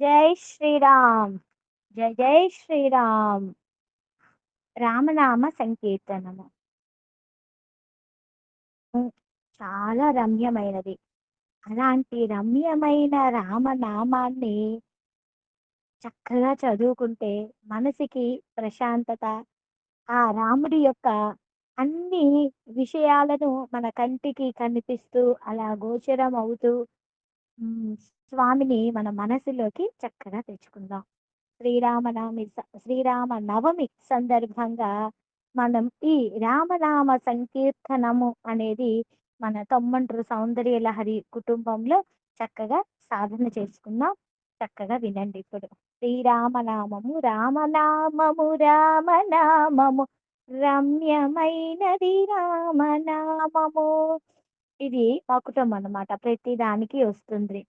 జై శ్రీరామ్ జై జై శ్రీరామ్. రామనామ సంకీర్తనము. చాలా రమ్యమైనది. అలాంటి రమ్యమైన రామనామాన్ని చక్కగా చదువుకుంటే మనసుకి ప్రశాంతత ఆ రాముడి యొక్క అన్ని విషయాలను మన కంటికి కనిపిస్తూ అలా గోచరం అవుతూ ఉమ్, స్వామిని మన మనసులోకి చక్కగా తెచ్చుకుందాం. శ్రీరామనవమి స- శ్రీరామ నవమి సందర్భంగా మనం ఈ రామనామ సంకీర్తనము అనేది మన తొమ్మంట్రు సౌందర్య లహరి కుటుంబంలో చక్కగా సాధన చేసుకుందాం. చక్కగా వినండి ఇప్పుడు. శ్రీరామనామము రామనామము రామనామము రమ్యమైనది రామనామము. ఇది మా కుటుంబం అన్నమాట. ప్రతి దానికి వస్తుంది.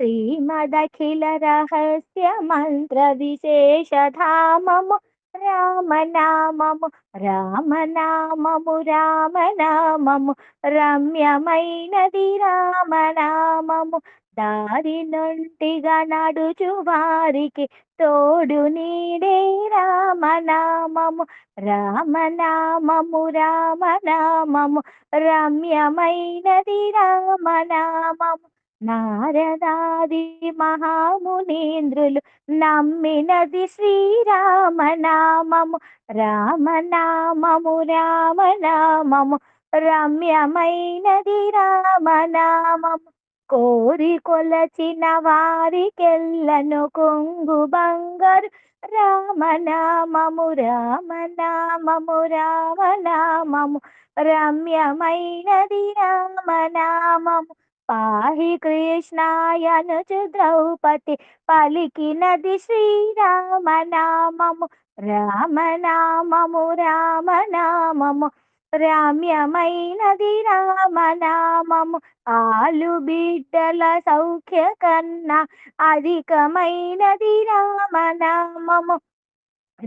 శ్రీమదఖిల రహస్య మంత్ర విశేషధామము రామనామము రామనామము రామనామము రమ్యమైనది రామనామము దారి నుండిగా నడుచు వారికి తోడు నీడే రామనామము రామనామము రామనామము రమ్యమైనది రామనామము. నారదాది మహామునీంద్రులు నమ్మినది శ్రీరామనామము రామనామము రామనామము రమ్యమైనది రామనామము. కోరి కొలచిన వారికెల్లను కొంగు బంగారు. రామనామము రామనామము రామనామము. రమ్యమైనది రామనామము. పాహి కృష్ణాయనుచు ద్రౌపది పలికినది శ్రీరామనామము. రామనామము రామనామము. రమ్యమైనది రామనామము. ఆలు బిడ్డల సౌఖ్య కన్నా అధికమైనది రామనామము.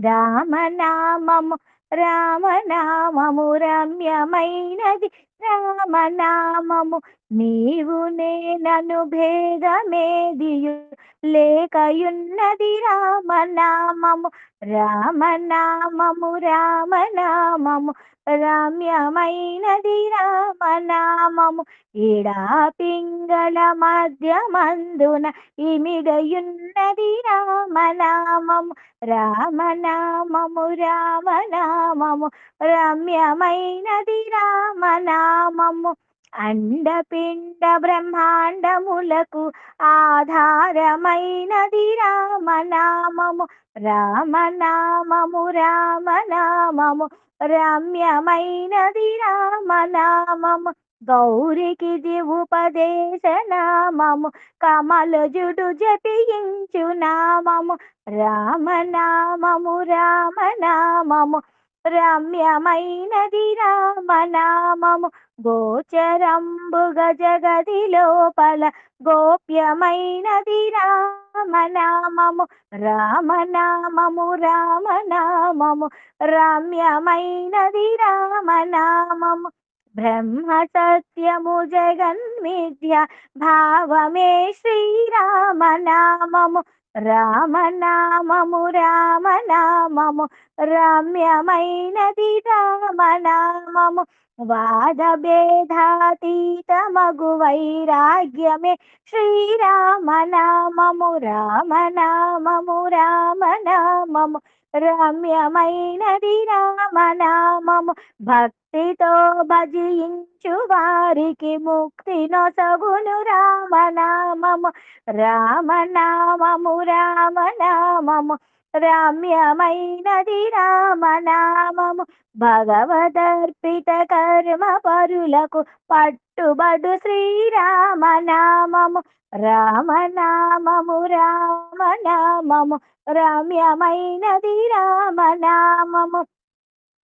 రామనామము రామనామము రమ్యమైనది రామనామము. నీవు నేనను భేదమేదియు లేకయున్నది రామనామము. రామనామము రామనామము రమ్యమైనది రామనామము. ఇడా పింగళ మధ్యమందున ఇమిడయున్నది రామనామము. రామనామము రామనామము రమ్యమైనది రామనామము. అండపిండ బ్రహ్మాండములకు ఆధారమైనది రామనామము రామనామము రామనామము రమ్యమైనది రామనామము గౌరికి ఉపదేశ నామము కమలజుడు జపించు నామము రామనామము రామనామము రమ్యమైనది రామనామము. గోచరంబుగ జగది లోపల గోప్యమైనది రామనామము. రామనామము రామనామము రమ్యమైనది రామనామము. బ్రహ్మ సత్యము జగన్మిథ్య భావమే శ్రీరామనామము. రామనామము రామనామము రమ్యమైనది రామనామము. వాద భేదాతీతమగు వైరాగ్యమే శ్రీరామనామము రామనామము రామనామము. రమ్యమైనది రామనామము. భక్తితో భజించు వారికి ముక్తి నొసగును రామనామము. రామనామము రామనామము. రమ్యమైనది రామనామము. భగవదర్పిత కర్మ పరులకు పట్టుబడు శ్రీరామనామము. రామనామము రామనామము రమ్యమైనది రామనామము.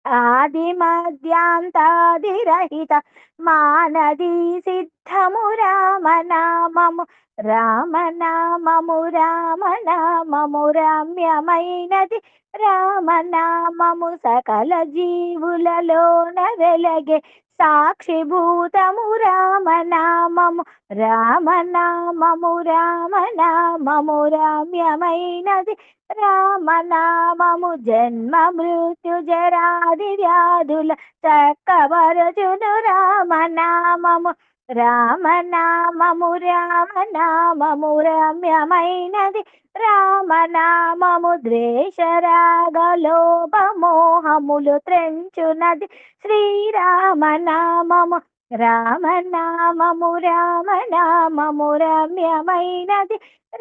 ఆది మధ్యాంతాదిరహిత మానది సిద్ధము రామనామము. రామనామము రామనామము రమ్యమైనది. రామనామము సకల జీవులలోన వెలగే. సాక్షిభూతము రామనామము రామనామము రామనామము రామ్యమైనది. రామనామము జన్మ మృత్యు జరాది వ్యాధుల చక్కవరచును రామనామము. రామనామము రామనామము రమ్యమైనది. రామనామము ద్వేషరాగలోపమోహములు త్రెంచునది. శ్రీరామనామము రామనామము రామనామము రమ్యమైనది.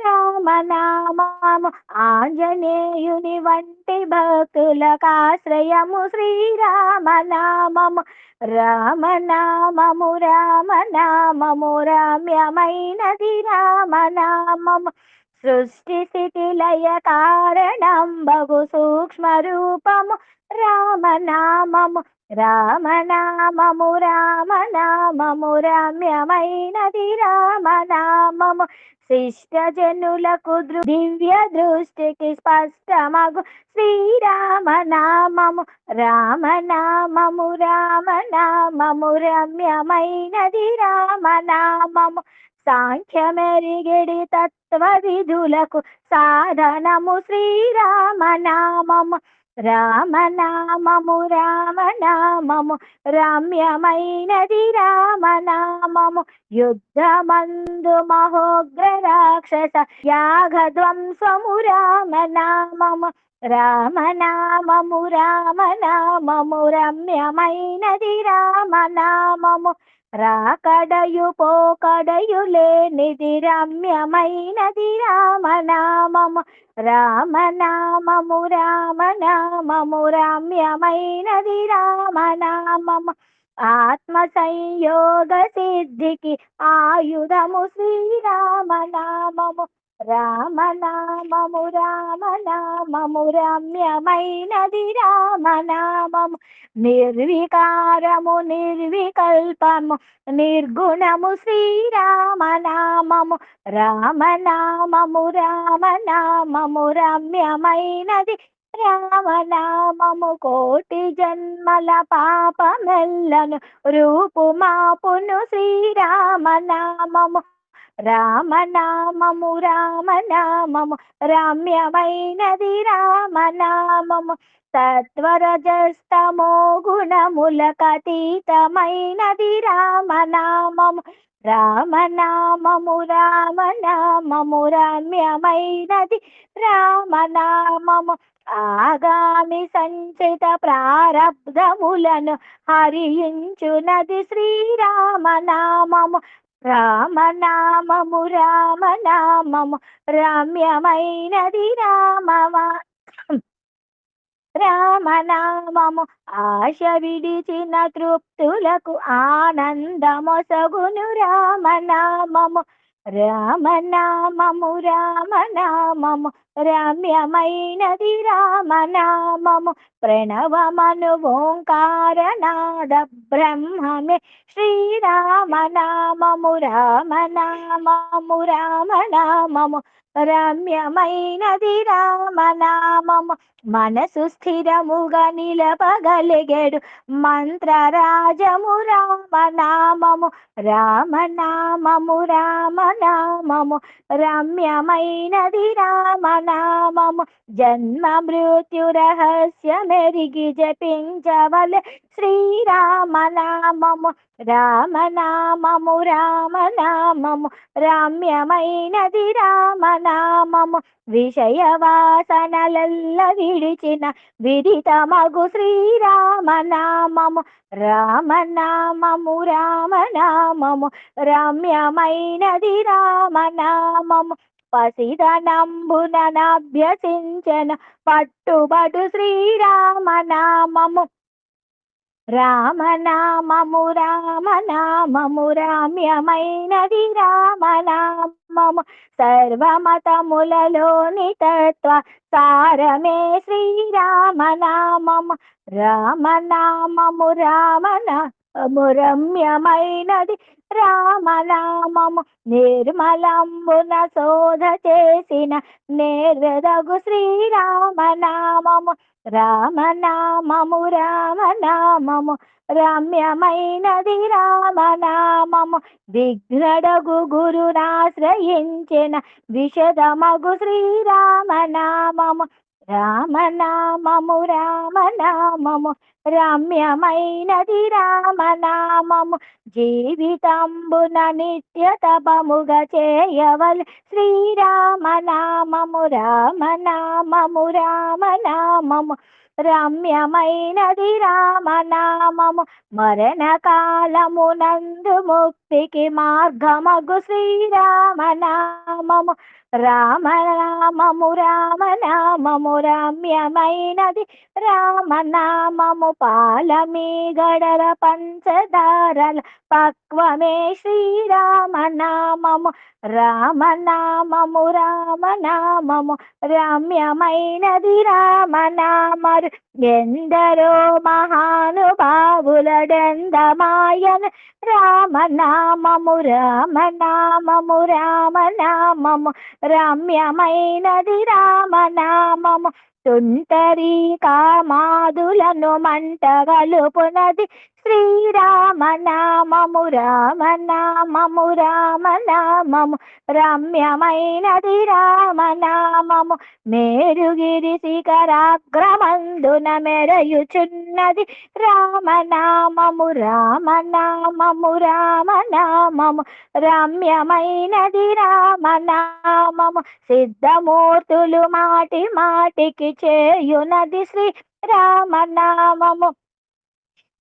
రామనామము ఆంజనేయుని వంటి భక్తులకు ఆశ్రయము. శ్రీరామనామము రామనామము రామనామము రమ్యమైనది. రామనామము సృష్టి స్థితి లయ కారణం బహు సూక్ష్మ రూపము రామనామము రామనామము రామనామము రమ్యమైనది రామనామము. శిష్ట జనులకు దృ- దివ్య దృష్టికి స్పష్టమగు శ్రీరామనామము. రామనామము రామనామము రమ్యమైనది రామనామము. సాంఖ్యమెరిగిడి తత్వ విధులకు సాధనము శ్రీరామనామము. రామనామము రామనామము రమ్యమైనది రామనామము. యుద్ధమందు మహోగ్ర రాక్షస యాగధ్వంసము రామనామము. రామనామము రామనామము రమ్యమైనది రామనామము. రాకడయు పోకడయు లేనిది రమ్యమైనది రామనామము. రామనామము రామనామము రమ్యమైనది రామనామము. ఆత్మ సంయోగ సిద్ధికి ఆయుధము శ్రీరామనామము. రామనామము రామనామము రమ్యమైనది రామనామము. నిర్వికారము నిర్వికల్పము నిర్గుణము శ్రీరామనామము. రామనామము రామనామము రమ్యమైనది రామనామము. కోటి జన్మల పాపమెల్లను రూపుమాపును శ్రీరామనామము. రామనామము రామనామము రమ్యమైనది రామనామము. సత్వరజస్తమో గుణములకతీతమైనది రామనామము. రామనామము రామనామము రమ్యమైనది రామనామము. ఆగామి సంచిత ప్రారబ్ధములను హరించునది శ్రీరామనామము. రామనామము రామనామము రమ్యమైనది రామవా. రామనామము ఆశ విడిచిన తృప్తులకు ఆనందమొసగును రామనామము. రామనామము రామనామము రమ్యమైనది రామనామము. ప్రణవమను ఓంకారనాద బ్రహ్మమే. శ్రీరామనామము రామనామము రామనామము. రమ్యమైనది రామనామము మనసు స్థిరముగా నిలపగలిగేడు మంత్రరాజము రామనామము. రామనామము రామనామము రమ్యమైనది రామనామము. జన్మ మృత్యు రహస్యమెరిగి జపించవలె శ్రీరామనామము రామనామము రామనామము రమ్యమైనది రామనామము విషయ వాసనలల్ల విడిచిన విదితమగు శ్రీరామనామము రామనామము రామనామము రమ్యమైనది రామనామము పసిదనంబున నభ్యసించన పట్టుబడు శ్రీరామనామము. రామనామము రామనామము రామ్యమైనది రామనామము. సర్వమతములలోని తత్వ సారమే శ్రీరామనామము. రామనామము రామనా రమ్యమైనది రామనామము. నిర్మలంబున శోధ చేసిన నేర్వదగు శ్రీరామనామము రామనామము రామనామము రమ్యమైనది రామనామము. విఘ్నడగు గురునాశ్రయించిన విషదమగు శ్రీరామనామము. రామనామము రామనామము రమ్యమైనది రామనామము. జీవితంబున నిత్య తపముగా చేయవల్ శ్రీరామనామము రామనామము రామనామము. రమ్యమైనది రామనామము మరణ కాలమునందు ముక్తికి మార్గమగు శ్రీరామనామము. రామ రామము రామ నామము రమ్యమైనది. రామనామము పాలమే గడల పంచదారల. పక్వమే శ్రీరామనామము రామనామము రామనామము రమ్యమైనది రామనామరు ఎందరో మహానుభావులడెందమాయన. రామనామము రామనామము రామనామము రమ్యమైనది రామనామము. తుంటరి కామాదులను మంటగలుపునది శ్రీరామనామము రామ నామము రమ్యమైనది రామనామము. మేరుగిరి శిఖరాగ్రమందున మెరయుచున్నది రామనామము రామ నామము రమ్యమైనది రామనామము సిద్ధమూర్తులు మాటి మాటికి చేయునది శ్రీ రామనామము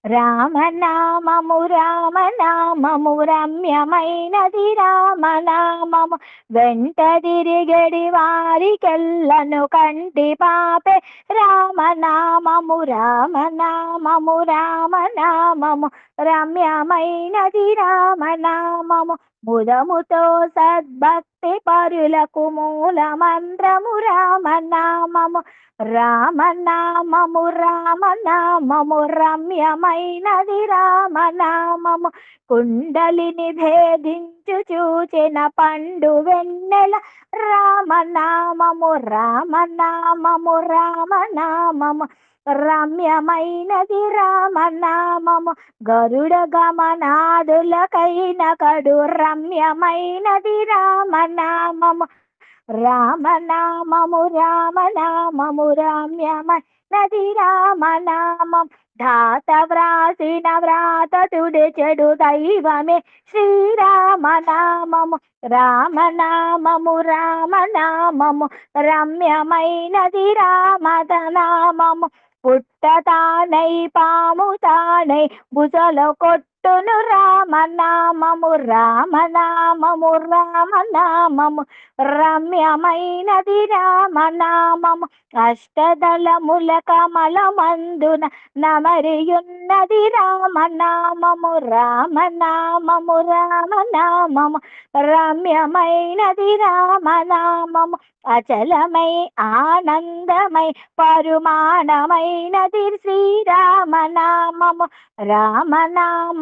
రామనామము రామనామము రమ్యమైనది రామనామము. వెంట తిరిగడి వారికెల్లను కంటి పాపే రామనామము రామనామము రామనామము. రమ్యమైనది రామనామము. ముదముతో సద్భక్తి పరులకు మూల మంత్రము రామనామము రామనామము రామనామము రమ్యమైనది రామనామము. కుండలిని భేదించు చూచు చూచిన పండు వెన్నెల రామనామము రామనామము రామనామము. రమ్యమైనది రామనామము గరుడ గమనాదులకైన కడు రమ్యమైనది రామనామము. రామనామము రామనామము రమ్యమైనది రామనామం. ధాత వ్రాసిన వ్రాత చెడు దైవమే. శ్రీరామనామము రామనామము రామనామము రమ్యమైనది రామదనామము. పుట్ట తానై పాము తానై భుజల కొట్టును రామనామము రామనామము రామనామము. రమ్యమైనది రామనామము. అష్టదళముల కమలమందున నమరియున్నది రామనామము రామనామము రామనామము. రమ్యమైనది రామనామము. అచలమై ఆనందమై పరుమాణమైనది శ్రీరామనామము.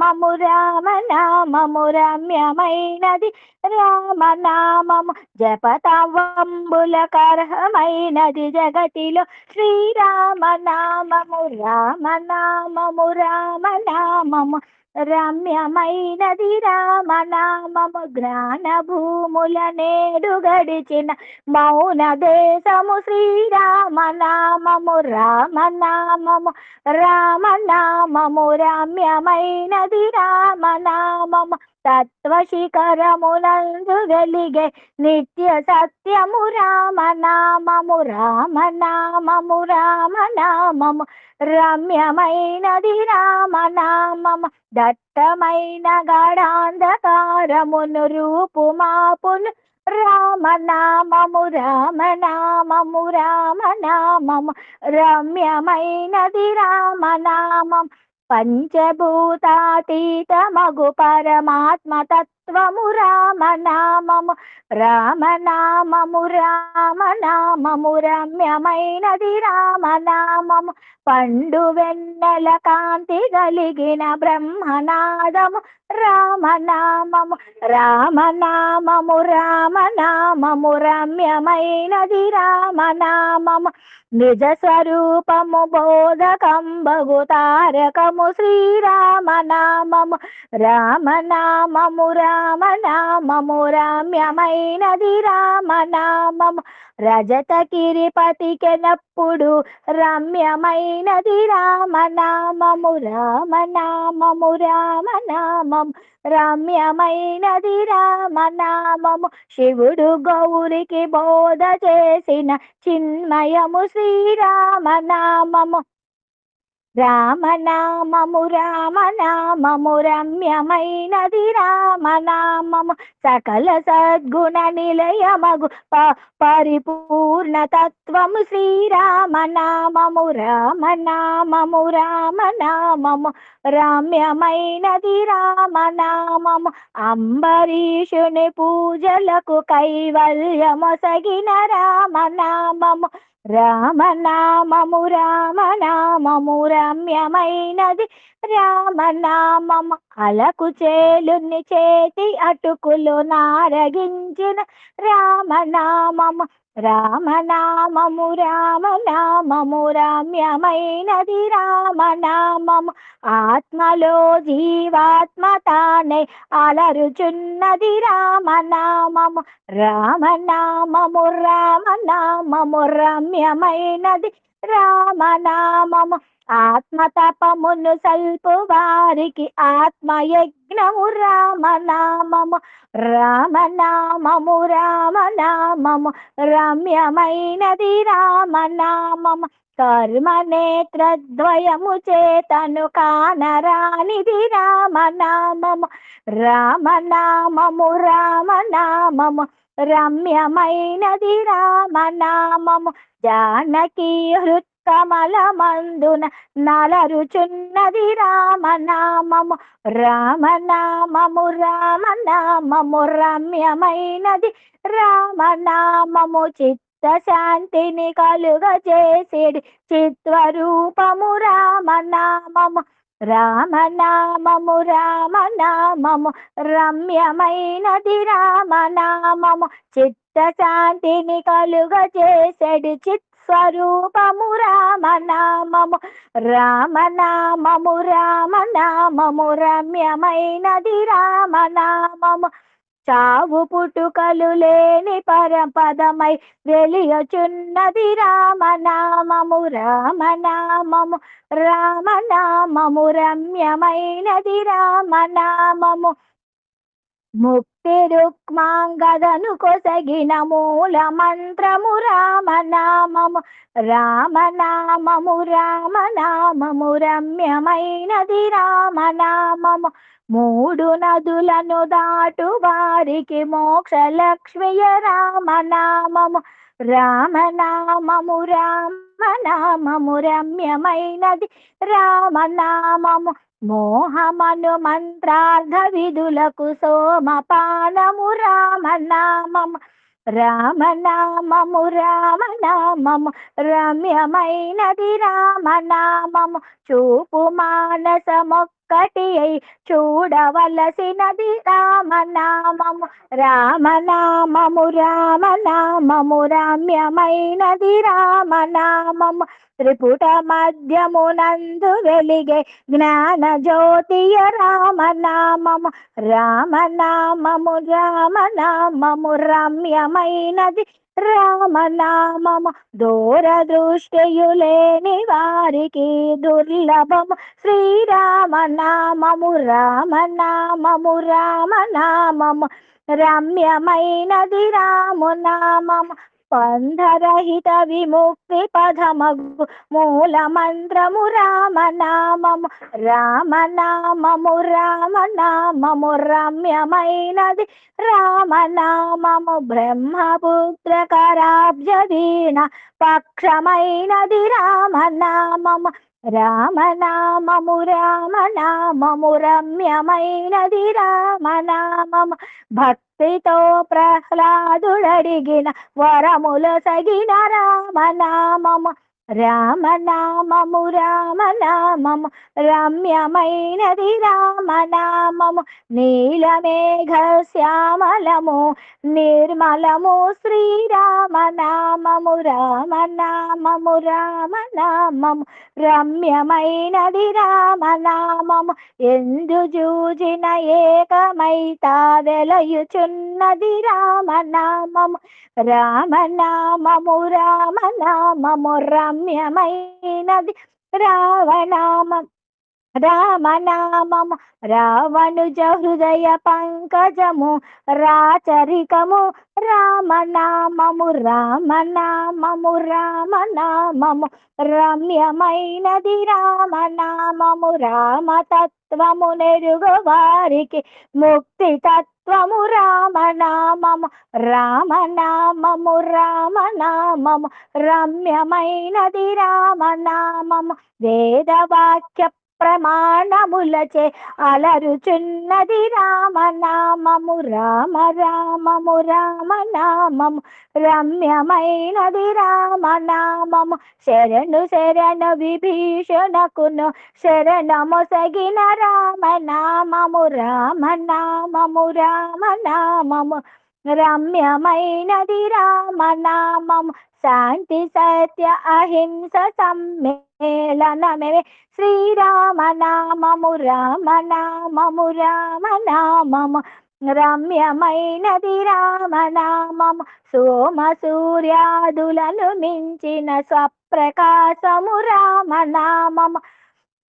రామనామము రామనామము రమ్యమైనది. రామనామము జపతవంబుల కర్హమైనది జగతిలో శ్రీరామనామము రామనామము రామనామము. రమ్యమైనది రామనామము జ్ఞాన భూముల నేడు గడిచిన మౌన దేశము శ్రీరామనామము రామనామము రామనామము రమ్యమైనది రామనామము. తత్వ శిఖరమునందు వెలిగే నిత్య సత్యము రామనామము రామ నామము రమ్యమైనది రామనామము దట్టమైన గాఢాంధకారమును రూపుమాపును. రామనామము రామ నామము రమ్యమైనది రామనామం. పంచభూతాతీతమగు పరమాత్మ తత్వ తత్వము రామనామము రామనామము రామనామము రమ్యమైనది రామనామము. పండు వెన్నెల కాంతి కలిగిన బ్రహ్మనాదము రామనామము రామనామము రామనామము రమ్యమైనది రామనామము. నిజ స్వరూపము బోధకంబగు తారకము శ్రీరామనామము రామనామము రామనామము రమ్యమైనది రామనామము. రజత కిరిపతికెనప్పుడు రమ్యమైనది రామనామము రామనామము రామనామము. రమ్యమైనది రామనామము. శివుడు గౌరికి బోధ చేసిన చిన్మయము శ్రీరామనామము రామనామము రామనామము రమ్యమైనది రామనామము. సకల సద్గుణ నిలయమగు ప- పరిపూర్ణ తత్వము శ్రీరామనామము రామనామము రామనామము రమ్యమైనది రామనామము. అంబరీషుని పూజలకు కైవల్యమొసగిన రామనామము. రామనామము రామనామము రమ్యమైనది. రామనామము అలకు చేలుని చేతి అటుకులు నారగించిన. రామనామము రామనామము రామనామము రమ్యమైనది రామనామము. ఆత్మలో జీవాత్మ తానే అలరుచున్నది రామనామము. రామనామము రామనామము రమ్యమైనది రామనామము. ఆత్మతపమును సల్పు వారికి ఆత్మయజ్ఞము రామనామము రామనామము రామనామము రమ్యమైనది రామనామము. కర్మనేత్రద్వయము చేతను కానరానిది రామనామము రామనామము రామనామము రమ్యమైనది రామనామము. జానకీ హృత్ మందున నలరుచున్నది రామనామము రామనామము రామనామము రమ్యమైనది. రామనామము చిత్త శాంతిని కలుగ చేసేది చిత్వరూపము రామనామము రామనామము రామనామము రమ్యమైనది రామనామము చిత్త శాంతిని కలుగ చేసేడు చిత్ స్వరూపము రామనామము రామనామము రామనామము రమ్యమైనది రామనామము. చావు పుట్టుకలు లేని పరపదమై వెలియచున్నది రామనామము రామనామము రామనామము రమ్యమైనది రామనామము. ముక్తి రుక్మాంగదను కొసగిన మూల మంత్రము రామనామము రామనామము రామనామము రమ్యమైనది రామనామము. మూడు నదులను దాటు వారికి మోక్ష లక్ష్మియ రామనామము. రామనామము రామనామము రమ్యమైనది రామనామము. మోహమను మంత్రార్థ విధులకు సోమపానము రామనామము రామనామము రామనామము రమ్యమైనది రామనామము చూపు ఒక్కటి అయి చూడవలసినది రామనామము రామనామము రామనామము రమ్యమైనది రామనామము. త్రిపుట మధ్యమునందు వెలిగే జ్ఞాన జ్యోతియ రామనామము రామనామము రామనామము రమ్యమైనది రామనామము దూర దృష్టియులేని వారికి దుర్లభము. శ్రీరామనామము రామనామము రామనామము. రమ్యమైనది రామునామము. పంధరహిత విముక్తి పదమగు మూల మంత్రము రామనామము రామనామము రామనామము రమ్యమైనది. రామనామము బ్రహ్మపుత్ర కరాబ్జదీన పక్షమైనది. రామనామము రామనామము రామనామము రమ్యమైనది రామనామము. భక్తితో ప్రహ్లాదుడడిగిన వరముల సగిన రామనామము. రామనామము రామనామము రమ్యమైనది రామనామము నీలమేఘ శ్యామలము నిర్మలము శ్రీరామనామము రామనామము రామనామము రమ్యమైనది రామనామము ఎందు జూజిన ఏకమైతా వెలయుచున్నది రామనామము రామనామము రామనామము రమ్యమైనది రావనామం రామనామము రావణుజ హృదయ పంకజము రాచరికము రామనామము రామనామము రామనామము రమ్యమైనది రామనామము రామతత్వము నెరుగు వారికి ముక్తి తత్వము రామనామము రామనామము రామనామము రమ్యమైనది రామనామము వేదవాక్య ప్రమాణములచే అలరుచున్నది రామనామము రామ రామము రామనామము రమ్యమైనది రామనామము. శరణు శరణు విభీషణకును శరణము సగిన రామనామము రామనామము రామనామము. రమ్యమైనది రామనామము శాంతి సత్య అహింస నమేవే శ్రీరామ నామము రామ నామము రామ నామము రమ్యమైనది రామనామము సోమ సూర్యాదులను మించిన స్వప్రకాశము రామనామము.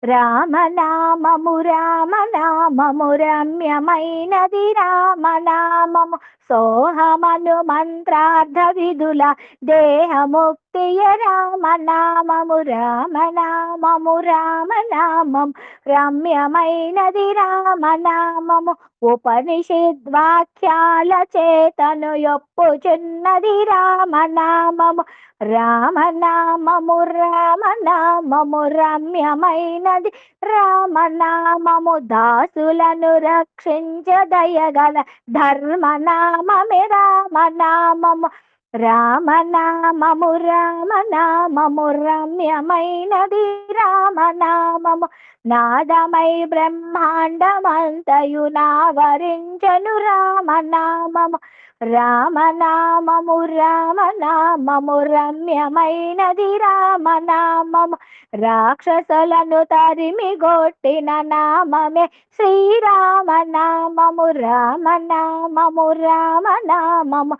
రామనామము రామనామము రమ్యమైనది రామనామము. సోహమను మంత్రార్థ విధుల దేహముక్తియ రామనామము రామనామము రామనామం రమ్యమైనది రామనామము ఉపనిషద్వాక్యాల చేతను యొప్పుచున్నది రామనామము. రామనామము రామనామము రమ్యమైనది. రామనామము దాసులను రక్షించదయగల ధర్మనామమే రామనామము. రామనామము రామనామము రమ్యమైనది. రామనామము నాదమై బ్రహ్మాండమంతయు నావరించను. రామనామము రామనామము రామనామము రమ్యమైనది రామనామము. రాక్షసులను తరిమి గొట్టిన నామమే శ్రీరామనామము రామనామము రామనామము.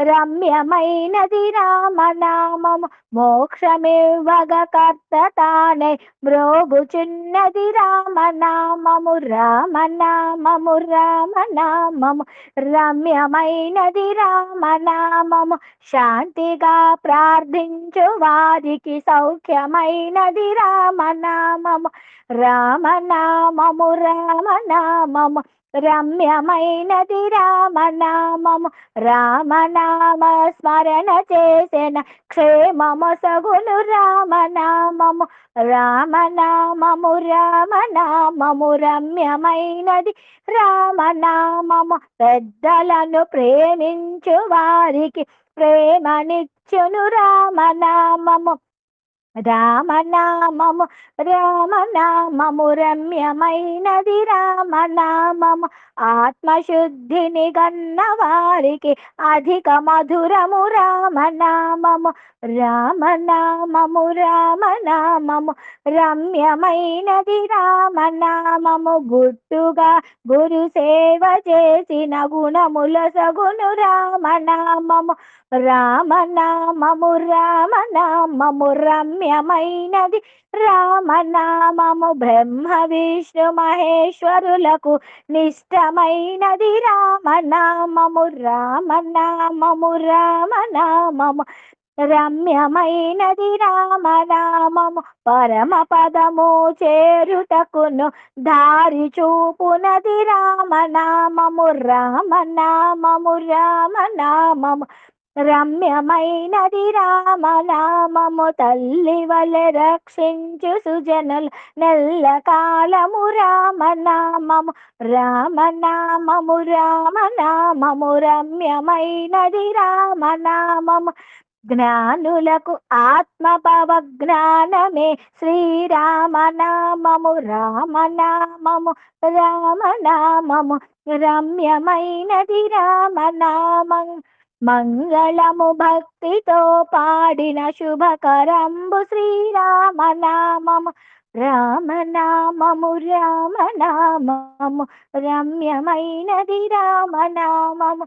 రమ్యమైనది రామనామము మోక్షమివ్వగ కర్త తానే మ్రోగుచున్నది రామనామము రామనామము రామనామము రమ్యమైనది రామనామము శాంతిగా ప్రార్థించు వారికి సౌఖ్యమైనది రామనామము రామనామము రామనామము రమ్యమైనది రామనామము రామనామ స్మరణ చేసిన క్షేమము సగును రామనామము రామనామము రామనామము రమ్యమైనది రామనామము. పెద్దలను ప్రేమించు వారికి ప్రేమనిచ్చును రామనామము. రామనామము రామనామము రమ్యమైనది రామనామము ఆత్మశుద్ధిని గన్న వారికి అధిక మధురము రామనామము రామనామము రామనామము రమ్యమైనది రామనామము. గుట్టుగా గురు సేవ చేసిన గుణముల సగును రామనామము. రామనామము రామనామము రమ్యమైనది రామనామము. బ్రహ్మ విష్ణు మహేశ్వరులకు నిష్టమైనది రామనామము. రామనామము రామనామము. రమ్యమైనది రామనామము పరమ పదము చేరుటకును దారి చూపునది రామనామము రామనామము రామనామము. రమ్యమైనది రామనామము తల్లి వలె రక్షించు సుజనులు నెల్ల కాలము రామనామము రామనామము రామనామము. రమ్యమైనది రామనామము జ్ఞానులకు ఆత్మభవ జ్ఞానమే శ్రీరామనామము రామనామము రామనామము రమ్యమైనది రామనామం. మంగళము భక్తితో పాడిన శుభకరంబు శ్రీరామనామము. రామనామము రామనామము రమ్యమైనది రామనామము.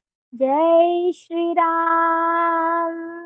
जय श्री राम